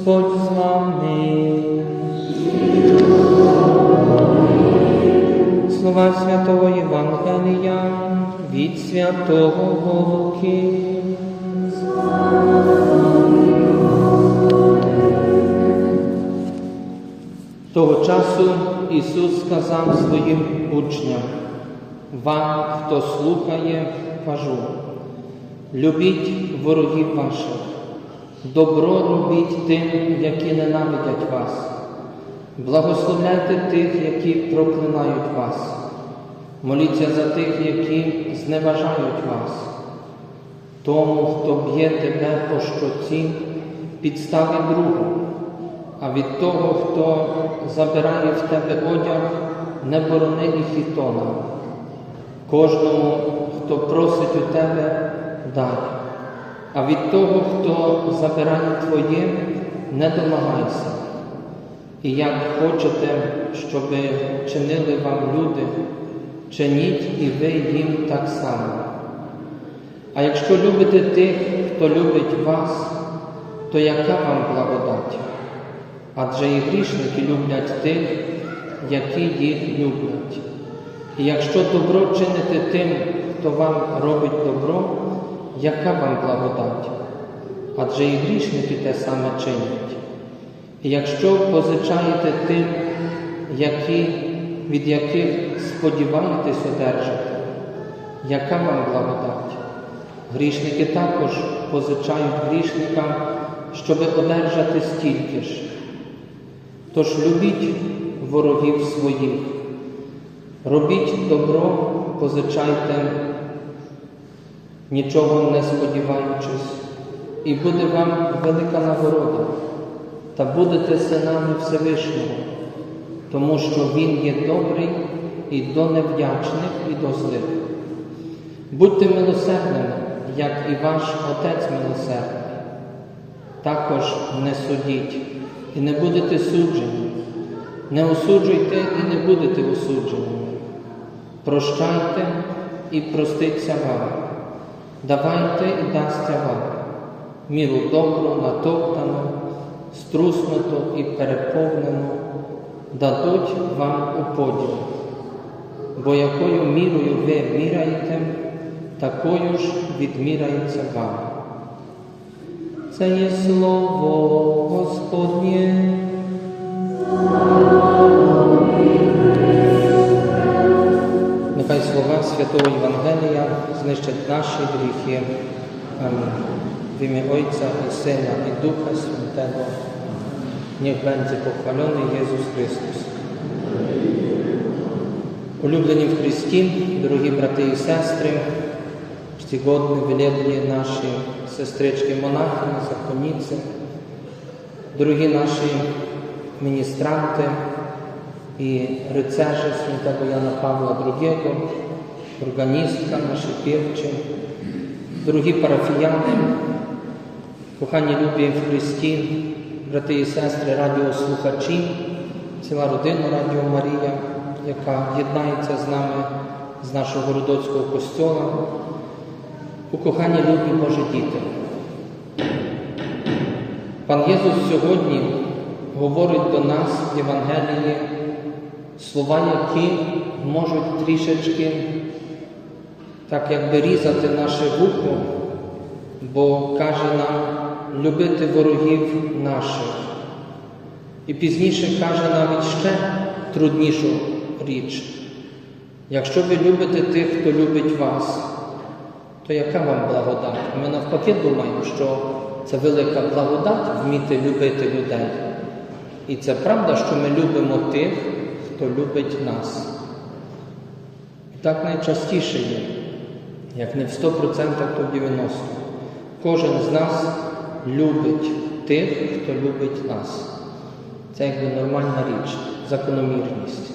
Господь з вами. Слова святого Євангелія від святого Луки. Того часу Ісус сказав своїм учням, вам, хто слухає, кажу, любіть ворогів ваших добро робіть тим, які ненавидять вас, благословляйте тих, які проклинають вас, моліться за тих, які зневажають вас. Тому, хто б'є тебе по щоці, підстави другу, а від того, хто забирає в тебе одяг, не борони і хітона. Кожному, хто просить у тебе, дай. А від того, хто забирає твоє, не домагайся. І як хочете, щоб чинили вам люди, чиніть і ви їм так само. А якщо любите тих, хто любить вас, то яка вам благодать? Адже і грішники люблять тих, які їх люблять. І якщо добро чините тим, хто вам робить добро, яка вам благодать? Адже і грішники те саме чинять. Якщо позичаєте тим, які, від яких сподіваєтесь одержати, яка вам благодать? Грішники також позичають грішникам, щоби одержати стільки ж. Тож любіть ворогів своїх, робіть добро, позичайте, нічого не сподіваючись, і буде вам велика нагорода, та будете синами Всевишнього, тому що Він є добрий і до невдячних, і до злих. Будьте милосердними, як і ваш Отець милосердний. Також не судіть і не будете суджені, не осуджуйте і не будете осудженими. Прощайте і проститься вам, давайте і дасться вам, міру добру, натоптану, струснуту і переповнену, дадуть вам у поділ. Бо якою мірою ви міряєте, такою ж відміряється вам. Це є слово Господнє. Нехай слова святого Євангелія знищать наші гріхи. Амінь. В ім'я Отця і Сина і Духа Святого. Niech będzie pochwalony Jezus Chrystus. Улюблені в Христі, дорогі брати і сестри, czcigodні вилеблі наші сестрички монахини, законниці, дорогі наші міністранти і рицежі святого Яна Павла II, органістка, наші півчі, дорогі парафіяни, кохані любі в Христі, брати і сестри, радіослухачі, ціла родина Радіо Марія, яка єднається з нами з нашого Городоцького костьола. Укохані любі Божі діти. Пан Єсус сьогодні говорить до нас в Євангелії слова, які можуть трішечки так якби різати наше вухо, бо каже нам любити ворогів наших. І пізніше каже навіть ще труднішу річ. Якщо ви любите тих, хто любить вас, то яка вам благодать? Ми навпаки думаємо, що це велика благодать вміти любити людей. І це правда, що ми любимо тих, хто любить нас. І так найчастіше є, як не в 100%, то в 90%. Кожен з нас любить тих, хто любить нас. Це якби нормальна річ, закономірність.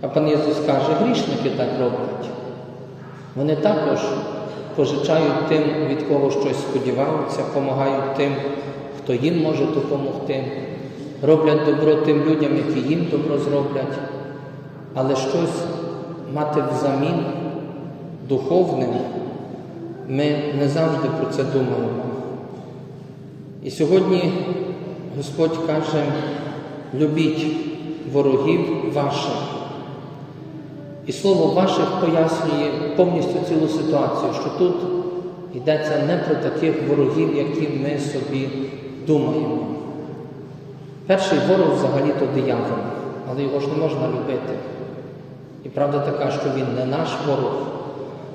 А пан Ісус каже, грішники так роблять. Вони також позичають тим, від кого щось сподіваються, допомагають тим, хто їм може допомогти, роблять добро тим людям, які їм добро зроблять, але щось мати взамін духовним, ми не завжди про це думаємо. І сьогодні Господь каже, любіть ворогів ваших. І слово ваших пояснює повністю цілу ситуацію, що тут йдеться не про таких ворогів, які ми собі думаємо. Перший ворог взагалі то диявол, але його ж не можна любити. І правда така, що він не наш ворог.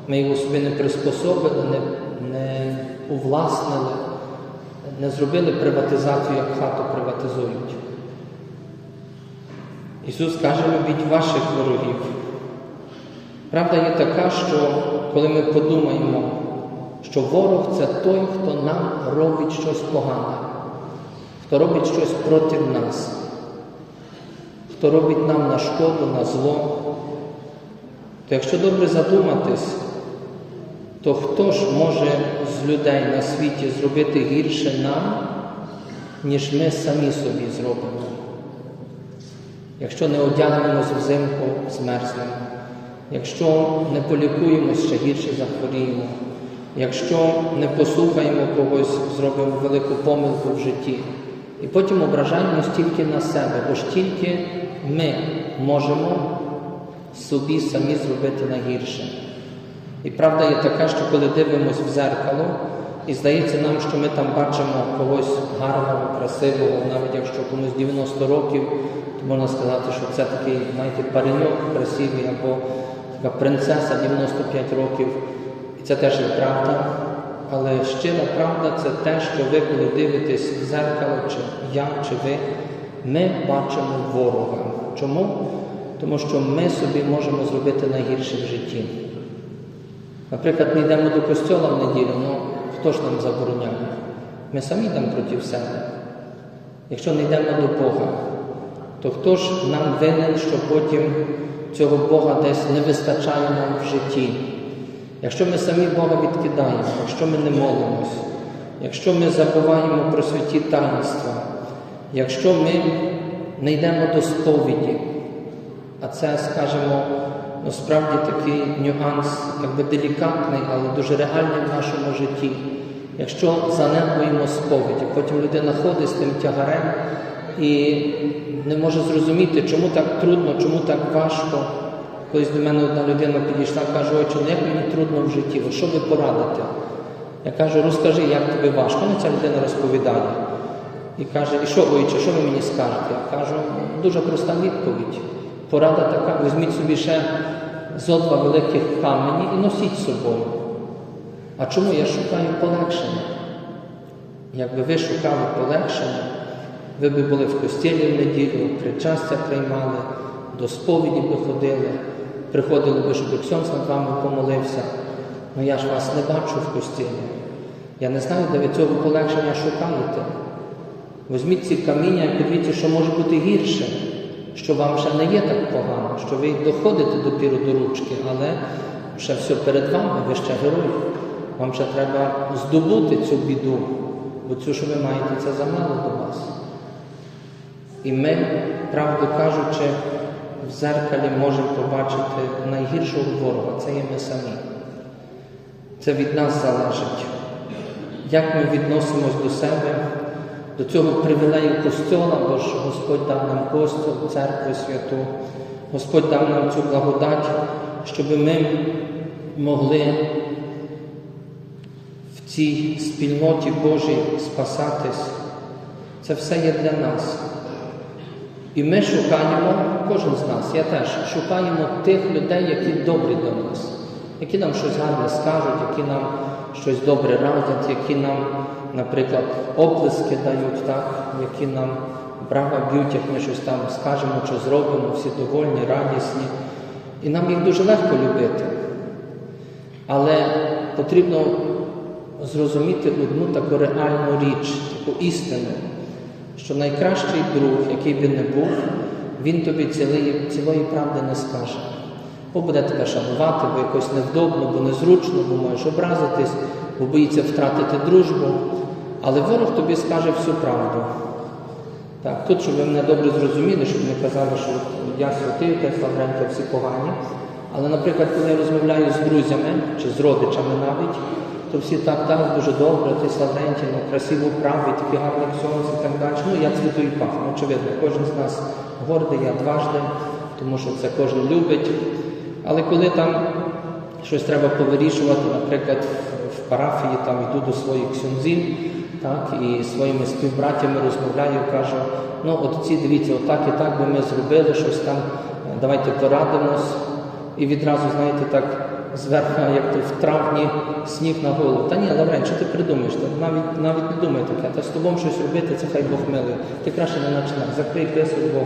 Ми його собі не приспособили, не, не увласнили, не зробили приватизацію, як хату приватизують. Ісус каже, любіть ваших ворогів. Правда є така, що коли ми подумаємо, що ворог це той, хто нам робить щось погане, хто робить щось проти нас, хто робить нам на шкоду, на зло, то якщо добре задуматись, то хто ж може з людей на світі зробити гірше нам, ніж ми самі собі зробимо? Якщо не одягнемось взимку, змерзнемо, якщо не полікуємось, ще гірше захворіємо, якщо не послухаємо когось, зробимо велику помилку в житті. І потім ображаємось тільки на себе, бо ж тільки ми можемо собі самі зробити найгірше. І правда є така, що коли дивимося в зеркало, і здається нам, що ми там бачимо когось гарного, красивого, навіть якщо комусь 90 років, то можна сказати, що це такий, знаєте, пареньок красивий або така принцеса 95 років. І це теж є правда. Але щира правда це те, що ви, коли дивитесь в зеркало, чи я, чи ви, ми бачимо ворога. Чому? Тому що ми собі можемо зробити найгірше в житті. Наприклад, ми йдемо до костьола в неділю, ну хто ж нам забороняє? Ми самі йдемо проти себе. Якщо не йдемо до Бога, то хто ж нам винен, що потім цього Бога десь не вистачає нам в житті? Якщо ми самі Бога відкидаємо, якщо ми не молимось, якщо ми забуваємо про святі таїнства, якщо ми не йдемо до сповіді, а це, скажімо, насправді такий нюанс, якби делікатний, але дуже реальний в нашому житті. Якщо занедбуємо сповідь, потім людина ходить з тим тягарем і не може зрозуміти, чому так трудно, чому так важко. Колись до мене одна людина підійшла каже, отче, ну як мені трудно в житті, що ви порадите? Я кажу, розкажи, як тобі важко. Ну, ця людина розповідає. І каже, і що, отче, що ви мені скажете? Я кажу, дуже проста відповідь. Порада така, візьміть собі ще зо два великих камені і носіть з собою. А чому я шукаю полегшення? Якби ви шукали полегшення, ви б були в костілі в неділю, причастя приймали, до сповіді би ходили, приходили би, щоб Ксьонс над вами помолився. Ну я ж вас не бачу в костілі. Я не знаю, де ви цього полегшення шукаєте. Візьміть ці каміння і подивіться, що може бути гірше, що вам ще не є так погано, що ви доходите допіру до ручки, але ще все перед вами, ви ще герой. Вам ще треба здобути цю біду, бо цю, що ви маєте, це замало до вас. І ми, правду кажучи, в зеркалі можемо побачити найгіршого ворога, це є ми самі. Це від нас залежить. Як ми відносимось до себе, до цього привілею Костьола, бо ж Господь дав нам костюл, церкву святу, Господь дав нам цю благодать, щоб ми могли в цій спільноті Божій спасатись. Це все є для нас. І ми шукаємо, кожен з нас, я теж, шукаємо тих людей, які добрі до нас, які нам щось гарне скажуть, які нам щось добре радять, які нам, наприклад, оплески дають, так? які нам брава б'ють, як ми щось там скажемо чи зробимо, всі довольні, радісні. І нам їх дуже легко любити. Але потрібно зрозуміти одну таку реальну річ, таку істину, що найкращий друг, який би не був, він тобі цілої, цілої правди не скаже. Бо буде тебе шанувати, бо якось невдобно, бо незручно, бо можеш образитись, бо боїться втратити дружбу. Але ворог тобі скаже всю правду. Так, Тут, щоб ви мене добре зрозуміли, щоб не казали, що я святий, отець Лаврентій, всі погані. Але, наприклад, коли я розмовляю з друзями чи з родичами навіть, то всі так, так, дуже добре, отець Лаврентій, ну, красиво править, такий гарний ксьонс і так далі. Ну, я цвіту і пахну. Очевидно, кожен з нас гордий, я дважди, тому що це кожен любить. Але коли там щось треба повирішувати, наприклад, парафії там йду до своїх ксюнзів, так, і своїми співбратями розмовляю, кажу, ну от ці дивіться, отак і так би ми зробили щось там, давайте порадимось. І відразу, знаєте, так зверху, як то в травні сніг на голову. Та ні, Лаврен, що ти придумаєш? Навіть навіть не думай таке. Та з тобою щось робити, це хай Бог милує. Ти краще не починай. Закрий писок, бо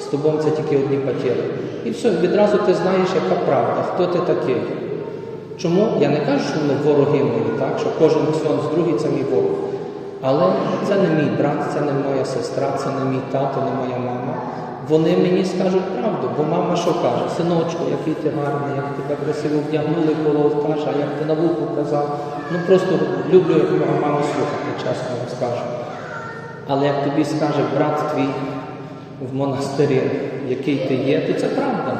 з тобою це тільки одні потєри. І все, відразу ти знаєш, яка правда, хто ти такий. Чому? Я не кажу, що вони вороги мої, так? що кожен ксьон з другий це мій ворог. Але це не мій брат, це не моя сестра, це не мій тато, не моя мама. Вони мені скажуть правду, бо мама що каже? Синочку, який ти гарний, як тебе красиво вдягнули коло алтаря, як ти на вуху казав. Ну просто люблю як маму слухати, чесно вам скажу. Але як тобі скаже брат твій в монастирі, який ти є, то це правда.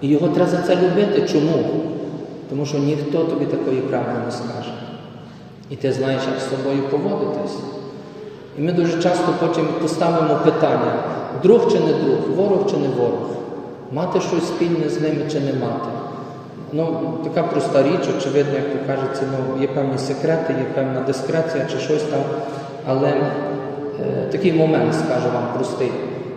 І його треба за це любити. Чому? Тому що ніхто тобі такої правди не скаже. І ти знаєш, як з собою поводитись. І ми дуже часто потім поставимо питання: друг чи не друг, ворог чи не ворог, мати щось спільне з ними чи не мати. Ну, така проста річ, очевидно, як то кажеться, ну, є певні секрети, є певна дискреція чи щось там. Але е, такий момент, скажу вам, простий.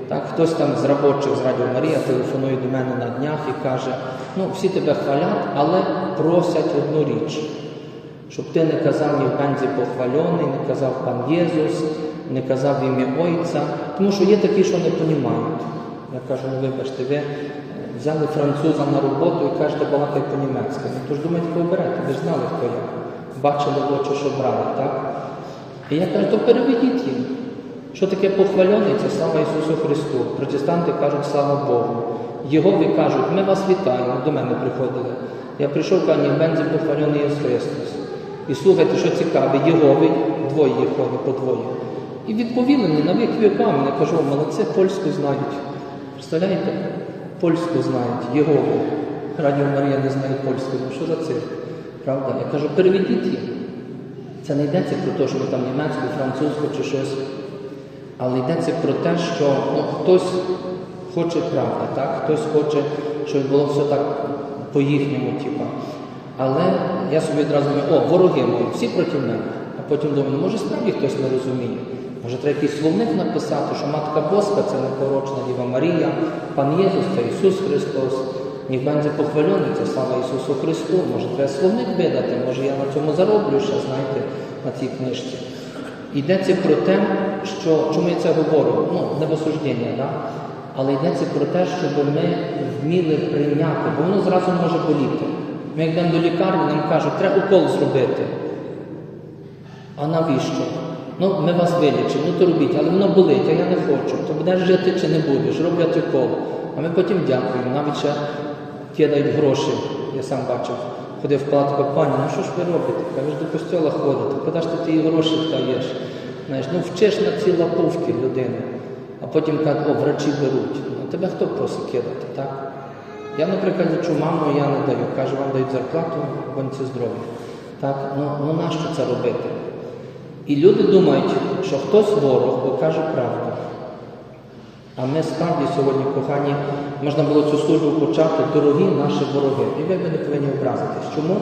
Так, хтось там з робочих з Радіо Марія телефонує до мене на днях і каже, ну всі тебе хвалять, але просять одну річ щоб ти не казав ні в Бензі похвальоний, не казав пан Єсус, не казав ім'я Ойця, тому що є такі, що не розуміють. Я кажу, ну вибачте, ви е, взяли француза на роботу і кажете балакай по-німецьки. Ну ж думаєте, кого берете, ви ж знали, хто я. Бачили в очі, що брали, так? І я кажу, то переведіть їм. Що таке похвальоний? Це слава Ісусу Христу. Протестанти кажуть слава Богу. Єгови кажуть, ми вас вітаємо, до мене приходили. Я прийшов, кажу, Бензі похвальоний Ісус Христос. І слухайте, що цікаве, Єгови, двоє їх по двоє. І відповіли мені на вік вікам. Я кажу, молодці, польську знають. Представляєте? Польську знають, Єгови. Радіо Марія не знає польську. Ну що за це? Правда? Я кажу, переведіть їм. Це не йдеться про те, що ви там німецьку, французьку чи щось. Але йдеться про те, що ну, хтось хоче правди, так? хтось хоче, щоб було все так по-їхньому, типа. Але я собі одразу думаю, о, вороги мої, всі проти мене. А потім думаю, ну, може справді хтось не розуміє. Може, треба якийсь словник написати, що Матка Боска це непорочна Діва Марія, Пан Єсус це Ісус Христос, ні Бензі похвальоний, це слава Ісусу Христу. Може, треба словник видати, може я на цьому зароблю ще, знаєте, на цій книжці. Йдеться про те, що чому я це говорю? Ну, не в осуждення, да? але йдеться про те, щоб ми вміли прийняти, бо воно зразу може боліти. Ми йдемо до лікарні, нам кажуть, треба укол зробити. А навіщо? Ну, ми вас вилічимо, ну то робіть, але воно болить, а я не хочу. То будеш жити чи не будеш, роблять укол. А ми потім дякуємо, навіть ще кидають гроші, я сам бачив. Ходив в палатку, пані, ну що ж ви робите? Ж до костьола ходите, куди ж ти ті гроші даєш? Знаєш, ну вчиш на ці лаповки людину, а потім кажуть, о, врачі беруть. Ну тебе хто просить кидати, так? Я, наприклад, лічу маму, я не даю. Кажу, вам дають зарплату, будьте здорові. Так? Ну, ну нащо це робити? І люди думають, що хтось ворог, бо каже правду. А ми справді сьогодні, кохані, можна було цю службу почати, дорогі наші вороги. І ви не повинні образитись. Чому?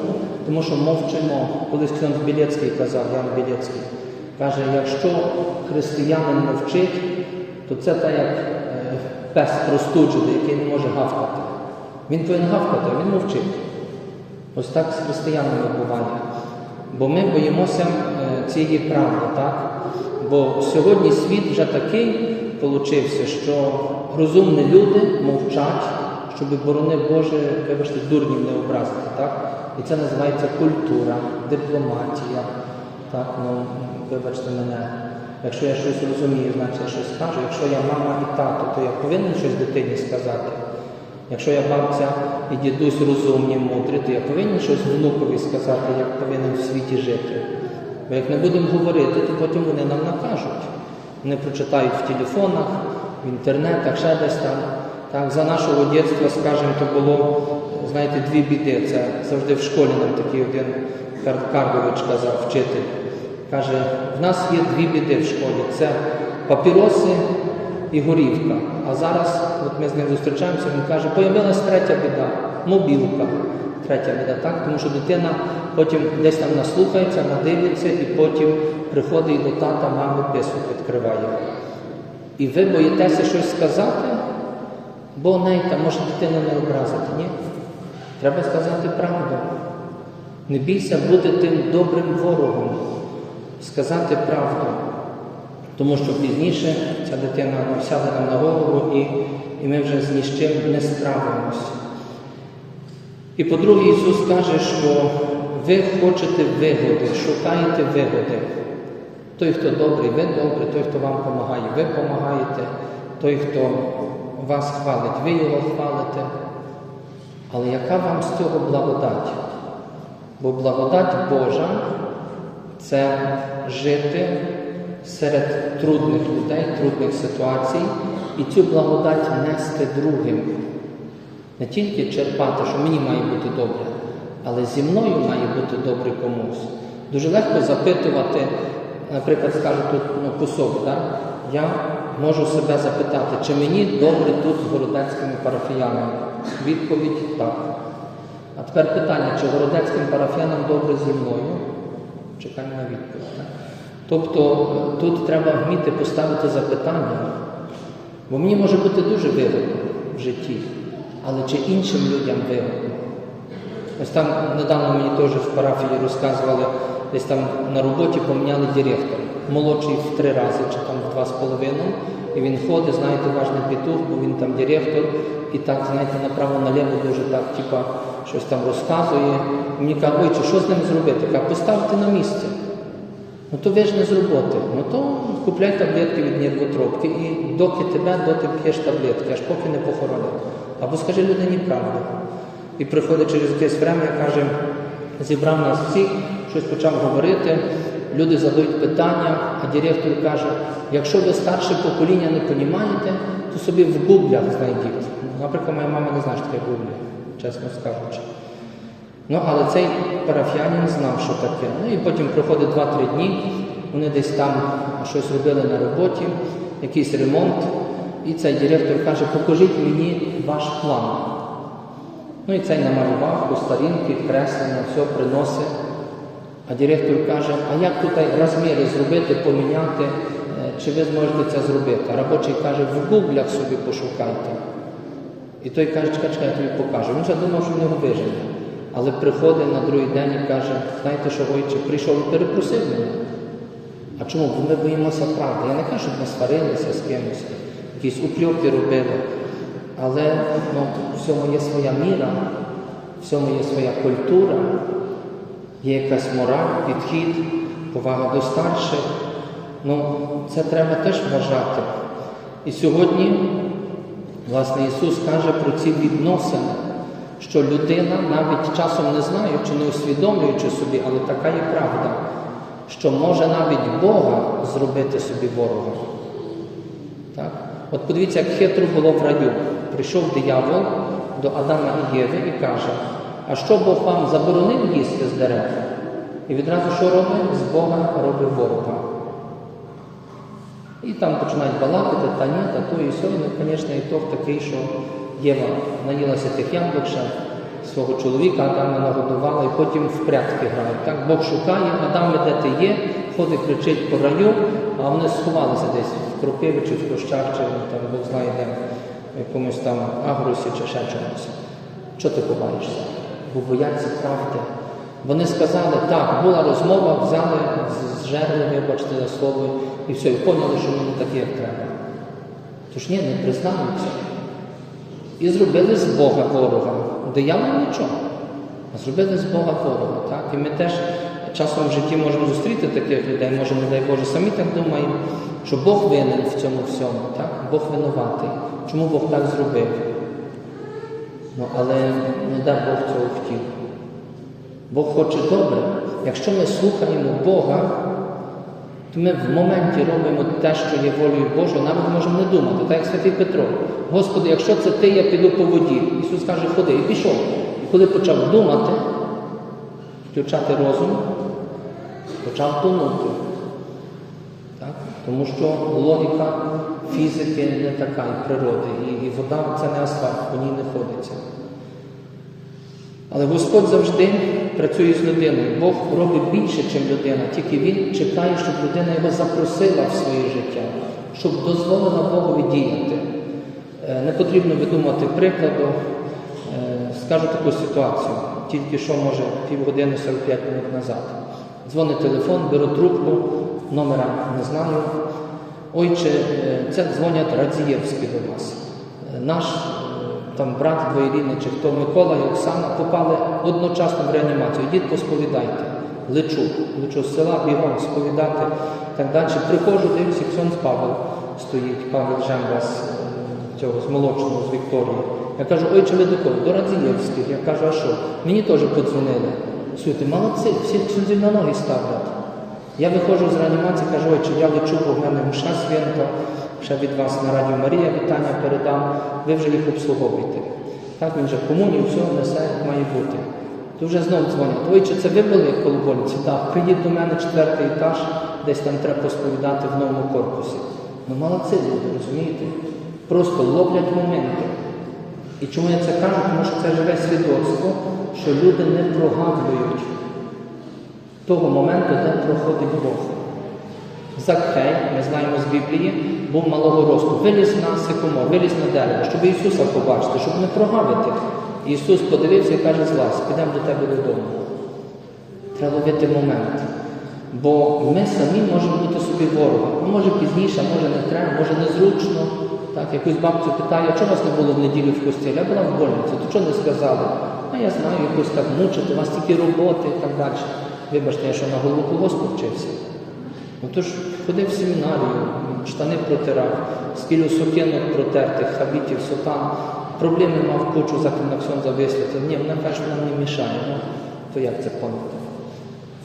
Тому що мовчимо. Колись Ксьонз Білецький казав, Ян Білецький, каже, якщо християнин мовчить, то це так як е, пес простуджений, який не може гавкати. Він повинен гавкати, а він мовчить. Ось так з християнами буває. Бо ми боїмося е, цієї правди, так? Бо сьогодні світ вже такий получився, що розумні люди мовчать, щоб, борони Боже, вибачте, дурнів не образити, так? І це називається культура, дипломатія. Так, ну, вибачте мене. Якщо я щось розумію, значить я щось скажу. Якщо я мама і тато, то я повинен щось дитині сказати. Якщо я бабця і дідусь розумні, мудрі, то я повинен щось внукові сказати, як повинен в світі жити. Бо як не будемо говорити, то потім вони нам накажуть. Вони прочитають в телефонах, в інтернетах, ще десь там. Так, за нашого дитинства, скажімо, то було, знаєте, дві біди. Це завжди в школі нам такий один Кар- Карпович казав, вчитель. Каже, в нас є дві біди в школі. Це папіроси і горівка. А зараз, от ми з ним зустрічаємося, він каже, появилась третя біда. мобілка. Третя біда, так? Тому що дитина потім десь там наслухається, надивиться і потім приходить до тата, мами писок відкриває. І ви боїтеся щось сказати, бо нейта може дитину не образити, ні? Треба сказати правду. Не бійся бути тим добрим ворогом, сказати правду. Тому що пізніше ця дитина сяде нам на голову і, і ми вже з ні з чим не справимося. І по-друге, Ісус каже, що ви хочете вигоди, шукаєте вигоди. Той, хто добрий, ви добрий, той, хто вам допомагає, ви допомагаєте, той, хто вас хвалить, ви його хвалите. Але яка вам з цього благодать? Бо благодать Божа це жити серед трудних людей, трудних ситуацій і цю благодать нести другим. Не тільки черпати, що мені має бути добре, але зі мною має бути добре комусь. Дуже легко запитувати, наприклад, скажу тут ну, кусок, так? я можу себе запитати, чи мені добре тут з городецькими парафіянами. Відповідь так. А тепер питання, чи городецьким парафіянам добре зі мною? Чекаємо на відповідь. Так? Тобто е, тут треба вміти поставити запитання, бо мені може бути дуже вигодно в житті, але чи іншим людям вигодно? Ось там недавно мені теж в парафії розказували, десь там на роботі поміняли директора. Молодший в три рази чи там в два з половиною. І він ходить, знаєте, важний петух, бо він там директор, і так, знаєте, направо-наліво дуже так, типа, щось там розказує. Мені каже, ой, чи що з ним зробити? Каже, поставте на місце. Ну то ви ж не з роботи. Ну то купляй таблетки від нервотропки і доки тебе, доти п'єш таблетки, аж поки не похоронять. Або скажи людині правду. І приходить через якесь время, каже, зібрав нас всіх, щось почав говорити, люди задають питання, а директор каже, якщо ви старше покоління не розумієте, то собі в гуглях знайдіть. Наприклад, моя мама не знає, що таке гуглі, чесно скажучи. Ну, але цей парафіянин знав, що таке. Ну і потім проходить 2-3 дні, вони десь там щось робили на роботі, якийсь ремонт. І цей директор каже, покажіть мені ваш план. Ну і цей намалював по старінки, креслення, все приносить. А директор каже, а як тут розміри зробити, поміняти, е, чи ви зможете це зробити? Робочий каже, в гуглях собі пошукайте. І той каже, чекай, чекай, я тобі покажу. Він вже думав, що в нього вижене. Але приходить на другий день і каже, знаєте, що Войче, прийшов і перепросив мене. А чому? Бо ми боїмося правди. Я не кажу, щоб ми сварилися з кимось, якісь укльопи робили. Але ну, в цьому є своя міра, в цьому є своя культура, є якась мораль, підхід, повага до старших. Ну, це треба теж вважати. І сьогодні, власне, Ісус каже про ці відносини, що людина, навіть часом не знаючи, не усвідомлюючи собі, але така є правда, що може навіть Бога зробити собі ворогом. Так? От подивіться, як хитро було в раю. Прийшов диявол до Адама і Єви і каже, а що Бог вам заборонив їсти з дерев? І відразу що робить? З Бога робить ворога. І там починають балакати, та ні, та то і сьо. Ну, звісно, і то такий, що Єва наїлася тих яблук ще свого чоловіка, Адама нагодувала, і потім в прятки грають. Так Бог шукає, Адам, де ти є, ходить, кричить по раю, а вони сховалися десь в кропиві чи в кущах, чи там Бог знає де, в якомусь там агрусі чи ще чомусь. Чого ти ховаєшся? Бо бояться правди. Вони сказали, так, була розмова, взяли з жерли, вибачте за слово, і все, і поняли, що воно таке, як треба. Тож ні, не признаються. І зробили з Бога ворога. Диявол нічого. Зробили з Бога ворога. Так? І ми теж часом в житті можемо зустріти таких людей, може, не дай Боже, самі так думаємо, що Бог винен в цьому всьому, так? Бог винуватий. Чому Бог так зробив? Ну, але не дай Бог цього втів. Бог хоче добре. Якщо ми слухаємо Бога, то ми в моменті робимо те, що є волею Божою, навіть можемо не думати, так як святий Петро. Господи, якщо це ти, я піду по воді. Ісус каже, ходи, і пішов. І коли почав думати, включати розум, почав тонути. Так? Тому що логіка фізики не така, і природи, і, і вода це не асфальт, по ній не ходиться. Але Господь завжди працює з людиною. Бог робить більше, ніж людина, тільки Він чекає, щоб людина його запросила в своє життя, щоб дозволила Богові діяти. Е, Не потрібно видумати прикладу. Е, Скажу таку ситуацію, тільки що, може, півгодини 45 минут назад. Дзвонить телефон, беру трубку, номера не знаю. Ойче, е, це дзвонять Радзієвські до вас. Е, Наш там брат двоєрідний, чи хто Микола і Оксана попали одночасно в реанімацію. Йдіть, посповідайте. Лечу, лечу з села, бігом сповідати так далі. Приходжу, дивлюся, Ксьонс Павел стоїть, Павел Жембас, е, цього з молочного, з Вікторії. Я кажу, ой, чи ви до кого? До Радзієвських. Я кажу, а що? Мені теж подзвонили. Слухайте, молодці, всіх ксюнзів на ноги ставлять. Я виходжу з реанімації, кажу, ой, чи я лечу, бо в мене мша свята, ще від вас на Радіо Марія вітання передам, ви вже їх обслуговуєте. Так, він же комунію, все несе, як має бути. То вже знов дзвонять, ой, чи це ви були коло больниці? Так, приїдь до мене четвертий етаж, десь там треба посповідати в новому корпусі. Ну молодці люди, розумієте? Просто ловлять моменти. І чому я це кажу? Тому що це живе свідоцтво, що люди не прогавлюють того моменту, де проходить Бог. Закхей, ми знаємо з Біблії, був малого росту. Виліз на сикомо, виліз на дерево, щоб Ісуса побачити, щоб не прогавити. Ісус подивився і каже, злазь, підемо до тебе додому. Треба ловити момент. Бо ми самі можемо бути собі ворогом. Ну, може пізніше, може не треба, може незручно. Так, якусь бабцю питає, а чого вас не було в неділю в костілі? Я була в больниці, то чого не сказали? А я знаю, якось так мучити, у вас тільки роботи і так далі. Вибачте, я що на голову колгоспу вчився. Ну то ж ходив в семінарію, штани протирав, скільки сукенок протертих, хабітів, сотан. Проблеми мав кучу за кіноксьон вислати. Ні, вона каже, нам не мішає. Ну, то як це поняти?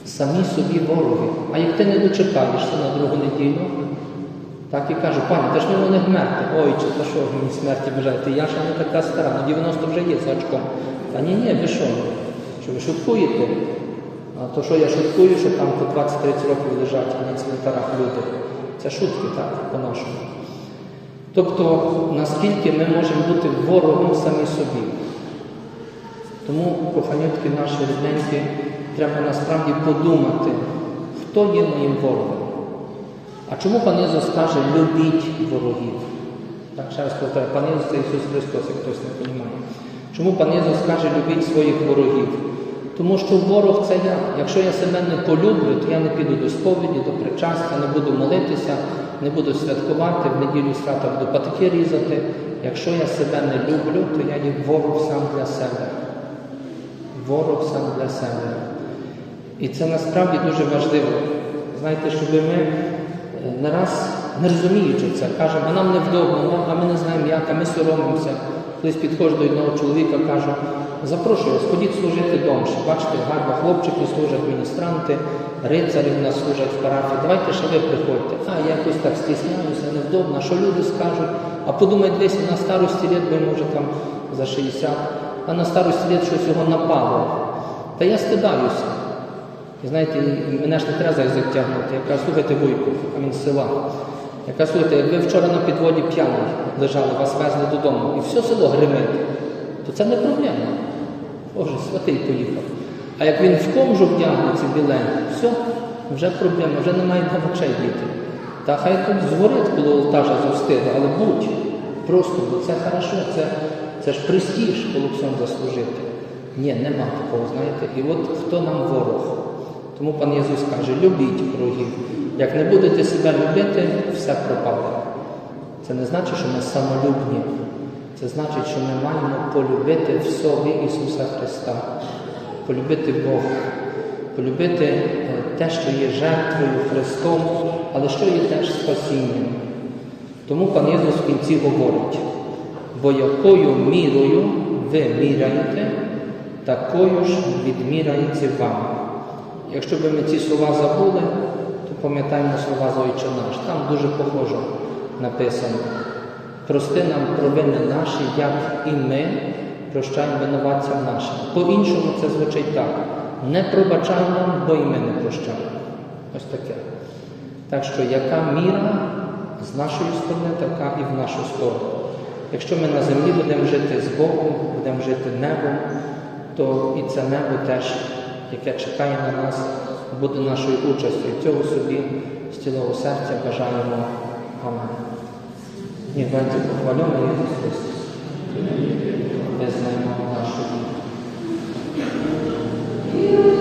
Самі собі вороги. А як ти не дочекаєшся на другу неділю, так і кажу, пані, та ж не вмерти. Ой, чи та що мені смерті бажаєте? Я ще не така стара, на 90 вже є з очком. Та ні, ні, ви що? Що ви шуткуєте? То що я шуткую, що там по 20-30 років лежать на цвинтарах люди. Це шутки, так, по-нашому. Тобто, наскільки ми можемо бути ворогом самі собі. Тому, коханютки наші рідненькі, треба насправді подумати, хто є моїм ворогом. А чому пан Ісус каже, любіть ворогів? Так, ще раз повторяю, пан Ісус це Ісус Христос, як хтось не розуміє. Чому пан Ісус каже, любіть своїх ворогів? Тому що ворог це я. Якщо я себе не полюблю, то я не піду до сповіді, до причастя, не буду молитися, не буду святкувати, в неділю свята буду патики різати. Якщо я себе не люблю, то я є ворог сам для себе. Ворог сам для себе. І це насправді дуже важливо. Знаєте, щоб ми е, не раз не розуміючи це, кажемо, а нам невдобно, а ми не знаємо як, а ми соромимося. Колись підходжу до одного чоловіка, кажу, запрошую вас, ходіть служити домше. Бачите, гарно хлопчики служать, міністранти, рицарі в нас служать в парафії. Давайте ще ви приходьте. А я якось так стісняюся, невдобно, що люди скажуть. А подумають, десь на старості літ, бо може там за 60, а на старості літ щось його напало. Та я стидаюся. І знаєте, мене ж не треба за язик. Я кажу, слухайте вуйку, а він села. Я кажу, слухайте, як ви вчора на підводі п'яний лежали, вас везли додому, і все село гримить, то це не проблема. Боже, святий поїхав. А як він в комжу вдягнеться біленький, все, вже проблема, вже немає де очей діти. Та хай тут згорить коло олтажа зустига, але будь просто, бо це хорошо, це, це ж престіж, коли всьому заслужити. Ні, нема такого, знаєте. І от хто нам ворог? Тому пан Ісус каже, любіть ворогів. Як не будете себе любити, все пропаде. Це не значить, що ми самолюбні. Це значить, що ми маємо полюбити в собі Ісуса Христа, полюбити Бога, полюбити е, те, що є жертвою Христом, але що є теж спасінням. Тому пан Ісус в кінці говорить, бо якою мірою ви міряєте, такою ж відміряється вам. Якщо би ми ці слова забули, пам'ятаємо слова Зойче наш. Там дуже похоже написано. Прости нам провини наші, як і ми прощаємо винуватцям нашим. По-іншому це звучить так. Не пробачай нам, бо й ми не прощаємо. Ось таке. Так що, яка міра з нашої сторони, така і в нашу сторону. Якщо ми на землі будемо жити з Богом, будемо жити небом, то і це небо теж, яке чекає на нас буде нашою участю. І цього собі з цілого серця бажаємо. Амен. Нігвенці похвальований Ісус Христос. Ми знаємо нашу віру.